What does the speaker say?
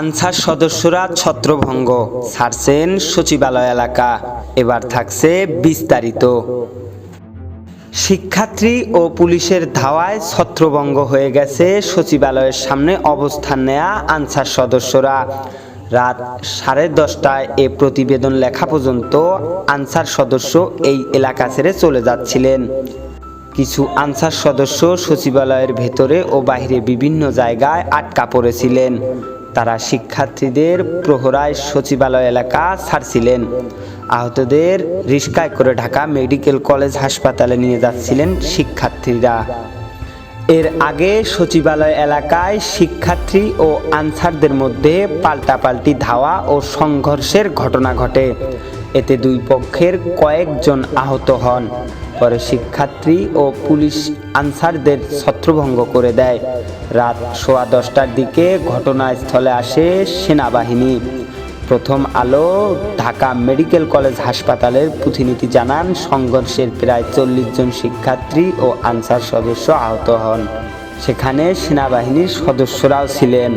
Answer সদস্যরা ছত্রভঙ্গ। ছাড়ছেন সচিবালয় এলাকা। এবার থাকছে বিস্তারিত। শিক্ষার্থী ও পুলিশের ধাওয়ায় ছত্রভঙ্গ হয়ে গেছে সচিবালয়ের সামনে অবস্থান নেয়া আনসার সদস্যরা। রাত সাড়ে দশটায় এ প্রতিবেদন লেখা পর্যন্ত আনসার সদস্য এই এলাকা ছেড়ে চলে যাচ্ছিলেন। কিছু আনসার সদস্য সচিবালয়ের ভেতরে ও বাইরে বিভিন্ন জায়গায় আটকা পড়েছিলেন। তারা শিক্ষার্থীদের প্রহরায় সচিবালয় এলাকা ছাড়ছিলেন। আহতদের রিস্কায় করে ঢাকা মেডিকেল কলেজ হাসপাতালে নিয়ে যাচ্ছিলেন শিক্ষার্থীরা। এর আগে সচিবালয় এলাকায় শিক্ষার্থী ও আনসারদের মধ্যে পাল্টাপাল্টি ধাওয়া ও সংঘর্ষের ঘটনা ঘটে। এতে দুই পক্ষের কয়েকজন আহত হন। পরে শিক্ষার্থী ও পুলিশ আনসারদের ছত্রভঙ্গ করে দেয়। রাত সোয়া দশটার দিকে ঘটনাস্থলে আসে সেনাবাহিনী। প্রথম আলো, ঢাকা মেডিকেল কলেজ হাসপাতালের প্রতিনিধি জানান, সংঘর্ষের প্রায় চল্লিশ জন শিক্ষার্থী ও আনসার সদস্য আহত হন। সেখানে সেনাবাহিনীর সদস্যরাও ছিলেন।